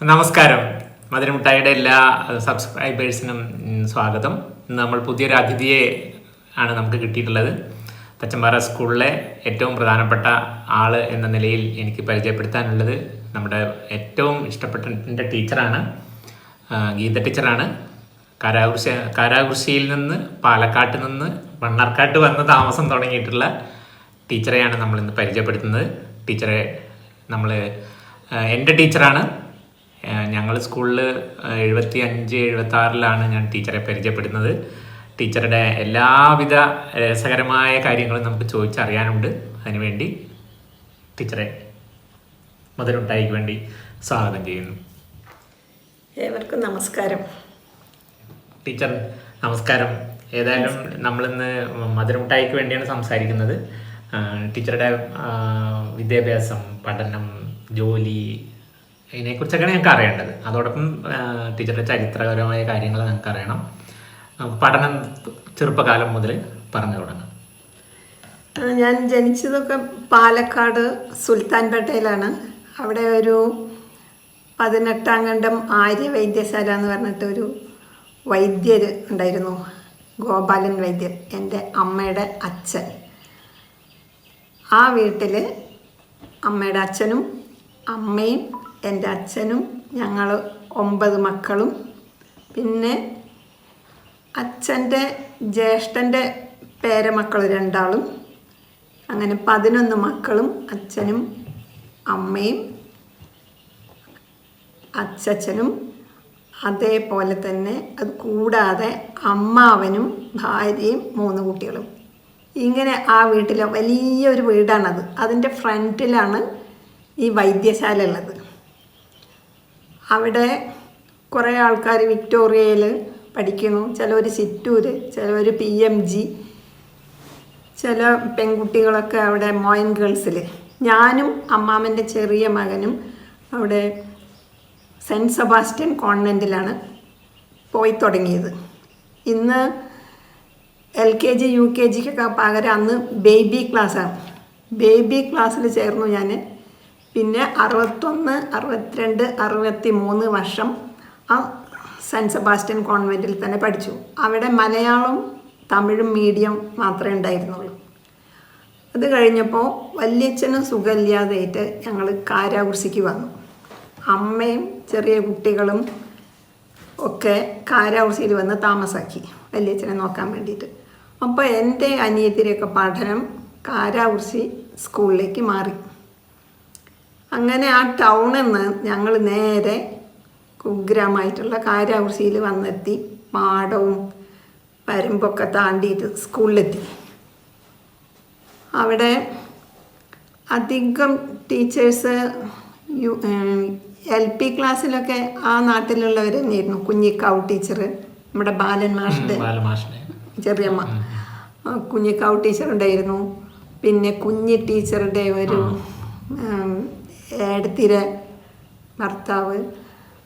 നമസ്കാരം. മധുരമുട്ടായിയുടെ എല്ലാ സബ്സ്ക്രൈബേഴ്സിനും സ്വാഗതം. ഇന്ന് നമ്മൾ പുതിയൊരു അതിഥിയെ ആണ് നമുക്ക് കിട്ടിയിട്ടുള്ളത്. തച്ചമ്പാറ സ്കൂളിലെ ഏറ്റവും പ്രധാനപ്പെട്ട ആൾ എന്ന നിലയിൽ എനിക്ക് പരിചയപ്പെടുത്താനുള്ളത് നമ്മുടെ ഏറ്റവും ഇഷ്ടപ്പെട്ട എന്റെ ടീച്ചറാണ് ഗീത ടീച്ചറാണ്. കാരാകുർശി കാരാകുർശിയിൽ നിന്ന് പാലക്കാട്ട് നിന്ന് മണ്ണാർക്കാട്ട് വന്ന് താമസം തുടങ്ങിയിട്ടുള്ള ടീച്ചറെയാണ് നമ്മൾ ഇന്ന് പരിചയപ്പെടുത്തുന്നത്. ടീച്ചറെ നമ്മൾ എന്റെ ടീച്ചറാണ്. ഞങ്ങൾ സ്കൂളിൽ എഴുപത്തി അഞ്ച് എഴുപത്തി ആറിലാണ് ഞാൻ ടീച്ചറെ പരിചയപ്പെടുന്നത്. ടീച്ചറുടെ എല്ലാവിധ രസകരമായ കാര്യങ്ങളും നമുക്ക് ചോദിച്ചറിയാനുണ്ട്. അതിനുവേണ്ടി ടീച്ചറെ മുതലുണ്ടായിക്ക് വേണ്ടി സ്വാഗതം ചെയ്യുന്നു. ഏവർക്കും നമസ്കാരം. ടീച്ചർ നമസ്കാരം. ഏതായാലും നമ്മളിന്ന് മധുരമുട്ടായിക്ക് വേണ്ടിയാണ് സംസാരിക്കുന്നത്. ടീച്ചറുടെ വിദ്യാഭ്യാസം പഠനം ജോലി ഇതിനെക്കുറിച്ചൊക്കെയാണ് ഞങ്ങൾക്ക് അറിയേണ്ടത്. അതോടൊപ്പം ടീച്ചറുടെ ചരിത്രപരമായ കാര്യങ്ങൾ ഞങ്ങൾക്ക് അറിയണം. പഠനം ചെറുപ്പകാലം മുതൽ പറഞ്ഞു തുടങ്ങാം. ഞാൻ ജനിച്ചതൊക്കെ പാലക്കാട് സുൽത്താൻപേട്ടയിലാണ്. അവിടെ ഒരു പതിനെട്ടാം കണ്ടം ആര്യ വൈദ്യശാല എന്ന് പറഞ്ഞിട്ട് ഒരു വൈദ്യർ ഉണ്ടായിരുന്നു. ഗോപാലൻ വൈദ്യർ എന്റെ അമ്മയുടെ അച്ഛൻ. ആ വീട്ടിൽ അമ്മയുടെ അച്ഛനും അമ്മയും എന്റെ അച്ഛനും ഞങ്ങൾ ഒമ്പത് മക്കളും. പിന്നെ അച്ഛന്റെ ജ്യേഷ്ഠന്റെ പേരമക്കൾ രണ്ടാളും. അങ്ങനെ പതിനൊന്ന് മക്കളും അച്ഛനും അമ്മയും അച്ഛനും അതേപോലെ തന്നെ അത് കൂടാതെ അമ്മാവനും ഭാര്യയും മൂന്ന് കുട്ടികളും. ഇങ്ങനെ ആ വീട്ടിലെ വലിയൊരു വീടാണത്. അതിന്റെ ഫ്രണ്ടിലാണ് ഈ വൈദ്യശാല ഉള്ളത്. അവിടെ കുറേ ആൾക്കാർ വിക്ടോറിയയിൽ പഠിക്കുന്നു. ചിലവർ ചിറ്റൂർ ചിലവർ പി എം ജി ചില പെൺകുട്ടികളൊക്കെ അവിടെ മോയൻ ഗേൾസിൽ ഞാനും അമ്മാമന്റെ ചെറിയ മകനും അവിടെ സെന്റ് സെബാസ്റ്റ്യൻ കോൺവെന്റിലാണ് പോയി തുടങ്ങിയത്. ഇന്ന് L K G U K ജിക്കൊക്കെ പകരം അന്ന് ബേബി ക്ലാസ്സാണ്. ബേബി ക്ലാസ്സിൽ ചേർന്നു ഞാൻ പിന്നെ അറുപത്തൊന്ന് അറുപത്തിരണ്ട് അറുപത്തി മൂന്ന് വർഷം ആ സെന്റ് സെബാസ്റ്റ്യൻ കോൺവെന്റിൽ തന്നെ പഠിച്ചു. അവിടെ മലയാളം തമിഴും മീഡിയം മാത്രമേ ഉണ്ടായിരുന്നുള്ളൂ. അത് കഴിഞ്ഞപ്പോൾ വല്യച്ഛനും സുഖമില്ലാതായിട്ട് ഞങ്ങൾ കാരാകുർസിക്ക് വന്നു. അമ്മയും ചെറിയ കുട്ടികളും ഒക്കെ കാരാകുർസിയിൽ വന്ന് താമസാക്കി വല്യച്ഛനെ നോക്കാൻ വേണ്ടിയിട്ട്. അപ്പോൾ എന്റെ അനിയത്തിരെയൊക്കെ പഠനം കാരാകുർസി സ്കൂളിലേക്ക് മാറി. അങ്ങനെ ആ ടൗണിൽ നിന്ന് ഞങ്ങൾ നേരെ കുഗ്രാമായിട്ടുള്ള കാരാകുർശിയിൽ വന്നെത്തി. പാടവും പരമ്പൊക്കെ താണ്ടിയിട്ട് സ്കൂളിലെത്തി. അവിടെ അധികം ടീച്ചേഴ്സ് യു എൽ പി ക്ലാസ്സിലൊക്കെ ആ നാട്ടിലുള്ളവർ തന്നെയായിരുന്നു കുഞ്ഞിക്കാവ് ടീച്ചർ നമ്മുടെ ബാലൻ മാഷിന്റെ ചെറിയമ്മ. കുഞ്ഞിക്കാവ് ടീച്ചർ ഉണ്ടായിരുന്നു പിന്നെ കുഞ്ഞി ടീച്ചറുടെ ഒരു ഏടത്തിരെ ഭർത്താവ്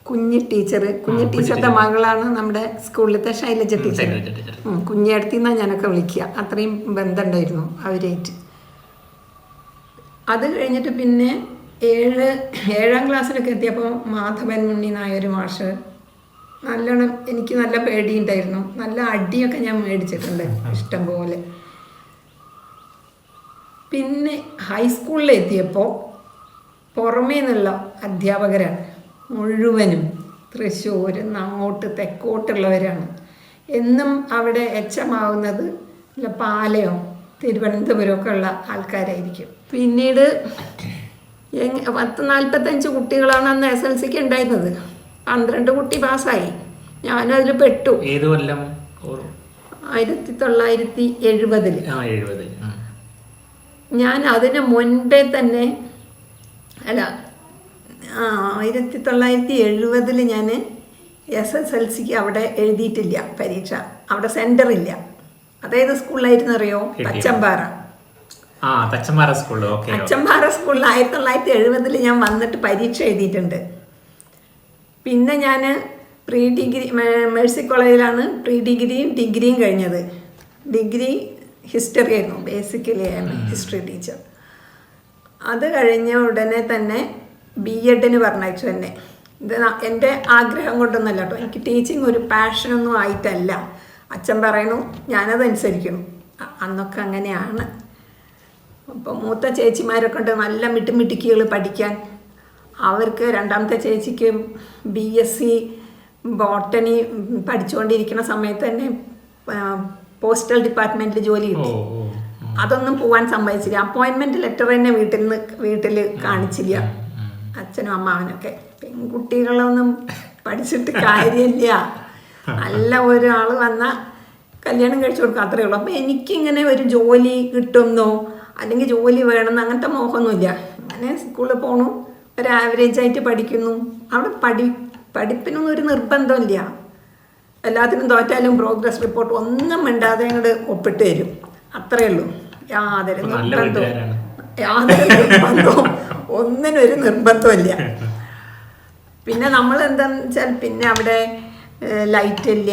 കുഞ്ഞി ടീച്ചർ കുഞ്ഞി ടീച്ചറുടെ മകളാണ് നമ്മുടെ സ്കൂളിലത്തെ ശൈലജ ടീച്ചർ നിന്നാണ് കുഞ്ഞേടത്തി എന്നാണ് ഞാനൊക്കെ വിളിക്കുക. അത്രയും ബന്ധമുണ്ടായിരുന്നു അവരായിട്ട്. അത് കഴിഞ്ഞിട്ട് പിന്നെ ഏഴ് ഏഴാം ക്ലാസ്സിലൊക്കെ എത്തിയപ്പോൾ മാധവൻ മുണ്ണി നായർ മാഷ് നല്ലോണം എനിക്ക് നല്ല പേടി ഉണ്ടായിരുന്നു നല്ല അടിയൊക്കെ ഞാൻ മേടിച്ചിട്ടുണ്ട് ഇഷ്ടം പോലെ പിന്നെ ഹൈസ്കൂളിൽ എത്തിയപ്പോൾ പുറമേ നിന്നുള്ള അധ്യാപകരാണ്. മുഴുവനും തൃശ്ശൂർ അങ്ങോട്ട് തെക്കോട്ടുള്ളവരാണ്. എന്നും അവിടെ എച്ചമാവുന്നത് പാലയോ തിരുവനന്തപുരമൊക്കെ ഉള്ള ആൾക്കാരായിരിക്കും. പിന്നീട് പത്ത് നാൽപ്പത്തഞ്ച് കുട്ടികളാണ് അന്ന് എസ് എൽ സിക്ക് ഉണ്ടായിരുന്നത്. പന്ത്രണ്ട് കുട്ടി പാസ്സായി. ഞാനും അതിൽ പെട്ടു. ഏത് കൊല്ലം? ആയിരത്തി തൊള്ളായിരത്തി എഴുപതിൽ. ഞാൻ അതിന് മുൻപേ തന്നെ അല്ല ആയിരത്തി തൊള്ളായിരത്തി എഴുപതിൽ ഞാൻ എസ് എസ് എൽ സിക്ക് അവിടെ എഴുതിയിട്ടില്ല പരീക്ഷ. അവിടെ സെന്റർ ഇല്ല അതായത് സ്കൂളിലായിരുന്നു അറിയോ പച്ചമ്പാറ തച്ചമ്പാറ. ആ തച്ചമ്മാര സ്കൂളിൽ ഓക്കെ അച്ചമ്പാറ സ്കൂളിൽ ആയിരത്തി തൊള്ളായിരത്തി എഴുപതിൽ ഞാൻ വന്നിട്ട് പരീക്ഷ എഴുതിയിട്ടുണ്ട്. പിന്നെ ഞാൻ പ്രീ ഡിഗ്രി മേഴ്സി കോളേജിലാണ് പ്രീ ഡിഗ്രിയും ഡിഗ്രിയും കഴിഞ്ഞത്. ഡിഗ്രി ഹിസ്റ്ററി ആയിരുന്നു. Basically history teacher. അത് കഴിഞ്ഞ ഉടനെ തന്നെ ബി എഡിന് പറഞ്ഞയച്ചു എന്നെ. ഇത് എന്റെ ആഗ്രഹം കൊണ്ടൊന്നല്ല കേട്ടോ. എനിക്ക് ടീച്ചിങ് ഒരു പാഷനൊന്നും ആയിട്ടല്ല. അച്ഛൻ പറയണു ഞാനതനുസരിക്കണം അന്നൊക്കെ അങ്ങനെയാണ്. അപ്പോൾ മൂത്ത ചേച്ചിമാരൊക്കെ ഉണ്ട് നല്ല മിട്ടുമിടുക്കികൾ പഠിക്കാൻ അവർക്ക് രണ്ടാമത്തെ ചേച്ചിക്ക് ബി എസ് സി ബോട്ടണി പഠിച്ചുകൊണ്ടിരിക്കുന്ന സമയത്ത് തന്നെ പോസ്റ്റൽ ഡിപ്പാർട്ട്മെന്റിൽ ജോലി കിട്ടി. അതൊന്നും പോവാൻ സമ്മതിച്ചില്ല. അപ്പോയിൻമെന്റ് ലെറ്റർ തന്നെ വീട്ടിൽ നിന്ന് വീട്ടിൽ കാണിച്ചില്ല അച്ഛനും അമ്മാവനൊക്കെ. പെൺകുട്ടികളൊന്നും പഠിച്ചിട്ട് കാര്യമില്ല. നല്ല ഒരാൾ വന്ന കല്യാണം കഴിച്ചു കൊടുക്കുക അത്രേ ഉള്ളൂ. അപ്പം എനിക്കിങ്ങനെ ഒരു ജോലി കിട്ടുമെന്നോ അല്ലെങ്കിൽ ജോലി വേണമെന്ന് അങ്ങനത്തെ മോഹമൊന്നുമില്ല. അങ്ങനെ സ്കൂളിൽ പോകണു ഒരു ആവറേജ് ആയിട്ട് പഠിക്കുന്നു. അവിടെ പഠി പഠിപ്പിനൊന്നും ഒരു നിർബന്ധമില്ല. എല്ലാത്തിനും തോറ്റാലും പ്രോഗ്രസ് റിപ്പോർട്ട് ഒന്നും മിണ്ടാതെ അങ്ങോട്ട് ഒപ്പിട്ട് തരും. അത്രേ ഉള്ളൂ. യാതൊരു നിർബന്ധവും. യാതൊരു നിർബന്ധവും നിർബന്ധമില്ല പിന്നെ നമ്മൾ എന്താന്ന് വെച്ചാൽ പിന്നെ അവിടെ ലൈറ്റ് ഇല്ല.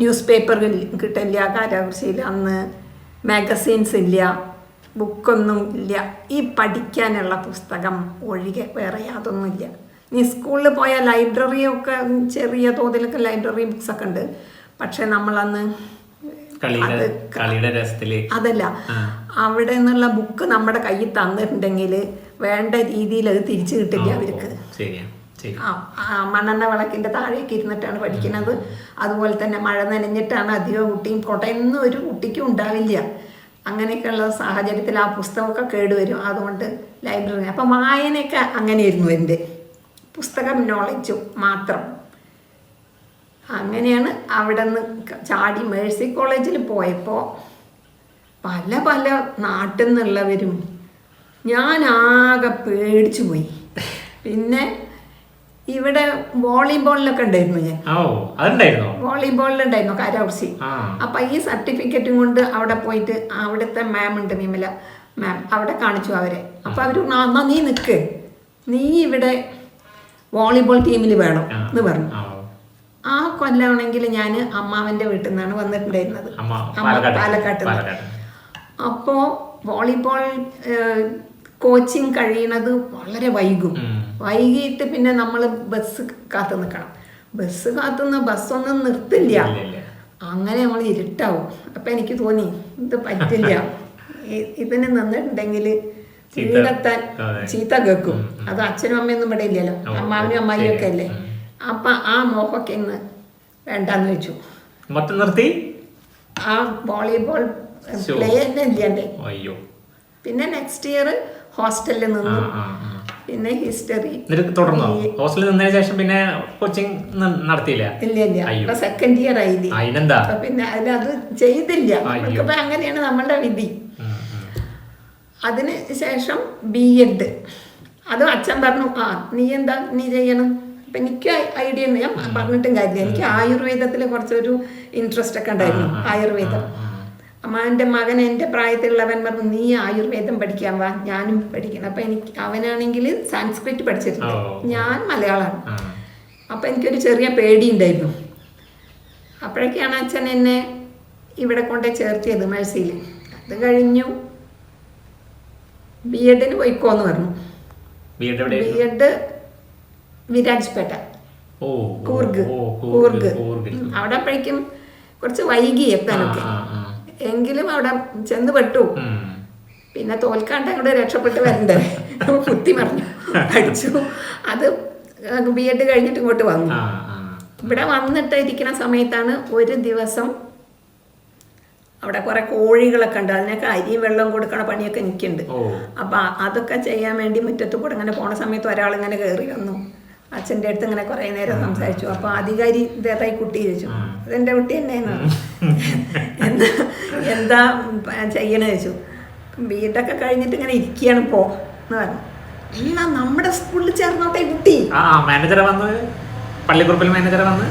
ന്യൂസ് പേപ്പർ കിട്ടില്ല കാരാകുറിശിയിൽ അന്ന് മാഗസീൻസ് ഇല്ല. ബുക്കൊന്നും ഇല്ല. ഈ പഠിക്കാനുള്ള പുസ്തകം ഒഴികെ വേറെ യാതൊന്നുമില്ല. നീ സ്കൂളിൽ പോയ ലൈബ്രറിയൊക്കെ ചെറിയ തോതിലൊക്കെ ലൈബ്രറി ബുക്സൊക്കെ ഉണ്ട്. പക്ഷെ നമ്മളന്ന് കളിയുടെ രസത്തിൽ. അതല്ല. അവിടെ നിന്നുള്ള ബുക്ക് നമ്മുടെ കയ്യിൽ തന്നിട്ടുണ്ടെങ്കിൽ വേണ്ട രീതിയിൽ അത് തിരിച്ചു കിട്ടില്ല അവർക്ക്. മണ്ണെണ്ണ വിളക്കിന്റെ താഴേക്ക് ഇരുന്നിട്ടാണ് പഠിക്കുന്നത്. അതുപോലെ തന്നെ മഴ നനഞ്ഞിട്ടാണ് അധികം കുട്ടിയും കൊടയെന്നും ഒരു കുട്ടിക്കും ഉണ്ടാവില്ല. അങ്ങനെയൊക്കെയുള്ള സാഹചര്യത്തിൽ ആ പുസ്തകമൊക്കെ കേടുവരും. അതുകൊണ്ട് ലൈബ്രറി. അപ്പം വായനയൊക്കെ അങ്ങനെയായിരുന്നു എന്റെ. പുസ്തകം നോളജും മാത്രം. അങ്ങനെയാണ് അവിടെ നിന്ന് ചാടി മേഴ്സി കോളേജിൽ പോയപ്പോൾ പല പല നാട്ടിൽ നിന്നുള്ളവരും ഞാൻ ആകെ പേടിച്ചു പോയി പിന്നെ ഇവിടെ വോളിബോളിലൊക്കെ ഉണ്ടായിരുന്നു ഞാൻ. വോളിബോളിലുണ്ടായിരുന്നു കരൗസി അപ്പൊ ഈ സർട്ടിഫിക്കറ്റും കൊണ്ട് അവിടെ പോയിട്ട് അവിടുത്തെ മാം ഉണ്ട് വിമല മാം അവിടെ കാണിച്ചു അവരെ. അപ്പൊ അവർ നീ നിക്ക്. നീ ഇവിടെ വോളിബോൾ ടീമിൽ വേണം എന്ന് പറഞ്ഞു. ആ കൊല്ലമാണെങ്കിൽ ഞാൻ അമ്മാവന്റെ വീട്ടിൽ നിന്നാണ് വന്നിട്ടുണ്ടായിരുന്നത് പാലക്കാട്ട് അപ്പോ വോളിബോൾ കോച്ചിങ് കഴിയണത് വളരെ വൈകും. വൈകിട്ട് പിന്നെ നമ്മൾ ബസ് കാത്തു നിൽക്കണം ബസ് കാത്തുനിന്ന് ബസ്സൊന്നും നിർത്തില്ല. അങ്ങനെ നമ്മൾ ഇരുട്ടാവും. അപ്പം എനിക്ക് തോന്നി ഇത് പറ്റില്ല. ഇതിന് നിന്നിട്ടുണ്ടെങ്കിൽ ചീത്ത. വീടെത്താൻ ചീത്ത കേൾക്കും. അത് അച്ഛനും അമ്മയൊന്നും ഇവിടെ ഇല്ലല്ലോ. അമ്മാവനും അമ്മായിയൊക്കെ അല്ലേ? അപ്പൊ ആ മോഹൊക്കെ ഇന്ന് വേണ്ടെന്ന് വെച്ചു. മൊത്തം നിർത്തി? ആ വോളിബോൾ. പ്ലേ തന്നെ ഇല്ലാണ്ടേ അയ്യോ. പിന്നെ നെക്സ്റ്റ് ഇയർ ഹോസ്റ്റലിൽ നിന്നു. പിന്നെ ഹിസ്റ്ററി തുടർന്നോ? ഹോസ്റ്റലിൽ നിന്നതിന് ശേഷം പിന്നെ കോച്ചിങ് നടത്തിയില്ല? ഇല്ല ഇല്ല. സെക്കൻഡ് ഇയർ ആയില്ലേ. അതിനെന്താ പിന്നെ അതിലത് ചെയ്തില്ല. നമുക്കിപ്പോ അങ്ങനെയാണ് നമ്മളുടെ വിധി. അതിന് ശേഷം ബി എഡ് അതും അച്ഛൻ പറഞ്ഞു ആ നീ എന്താ നീ ചെയ്യണം? അപ്പൊ എനിക്ക് ഐഡിയ ഞാൻ പറഞ്ഞിട്ടും കാര്യമില്ല. എനിക്ക് ആയുർവേദത്തിൽ കുറച്ചൊരു ഇൻട്രസ്റ്റ് ഒക്കെ ഉണ്ടായിരുന്നു. ആയുർവേദം. അമ്മാന്റെ. മകൻ എന്റെ പ്രായത്തിലുള്ളവൻ പറഞ്ഞു നീ ആയുർവേദം പഠിക്കാൻ വാ. ഞാനും പഠിക്കണം. അപ്പം എനിക്ക് അവനാണെങ്കിൽ സാൻസ്ക്രിറ്റ് പഠിച്ചിട്ടുണ്ട്. ഞാൻ മലയാളമാണ്. അപ്പം എനിക്കൊരു ചെറിയ പേടി ഉണ്ടായിരുന്നു അപ്പോഴൊക്കെയാണ് അച്ഛൻ എന്നെ ഇവിടെ കൊണ്ട് ചേർത്തിയത് മേഴ്സിയിൽ അത് കഴിഞ്ഞു ബി എഡിന് പോയിക്കോന്ന് പറഞ്ഞു. B Ed Virajpet. Coorg. Coorg അവിടെ അപ്പോഴേക്കും കുറച്ച് വൈകി എത്താനൊക്കെ. എങ്കിലും അവിടെ ചെന്ന് പെട്ടു. പിന്നെ തോൽക്കാണ്ട് അങ്ങോട്ട് രക്ഷപ്പെട്ട് വരണ്ടേ. കുത്തി പറഞ്ഞു പഠിച്ചു അത് ബി എഡ് കഴിഞ്ഞിട്ട് ഇങ്ങോട്ട് വന്നു. ഇവിടെ വന്നിട്ട് ഇരിക്കുന്ന സമയത്താണ് ഒരു ദിവസം അവിടെ കുറെ കോഴികളൊക്കെ ഉണ്ട്. അതിനൊക്കെ അരിയും വെള്ളം കൊടുക്കണ പണിയൊക്കെ എനിക്കുണ്ട്. അപ്പൊ അതൊക്കെ ചെയ്യാൻ വേണ്ടി മുറ്റത്ത് കൂടെ ഇങ്ങനെ പോണ സമയത്ത് ഒരാൾ ഇങ്ങനെ കയറി വന്നു. അച്ഛന്റെ അടുത്ത് ഇങ്ങനെ കുറേ നേരം സംസാരിച്ചു. അപ്പൊ അധികാരി ഇതേതായി കുട്ടി ചോദിച്ചു അതെന്റെ കുട്ടി തന്നെയെന്ന് എന്താ എന്താ ചെയ്യണേ ചോദിച്ചു. ബി കഴിഞ്ഞിട്ട് ഇങ്ങനെ ഇരിക്കുകയാണ് പോ എന്ന് പറഞ്ഞു. ഇല്ല നമ്മുടെ സ്കൂളിൽ ചേർന്നോട്ടെ കുട്ടി. ആ മാനേജറെ വന്ന് പള്ളിക്കുറുപ്പിൽ മാനേജർ വന്ന്.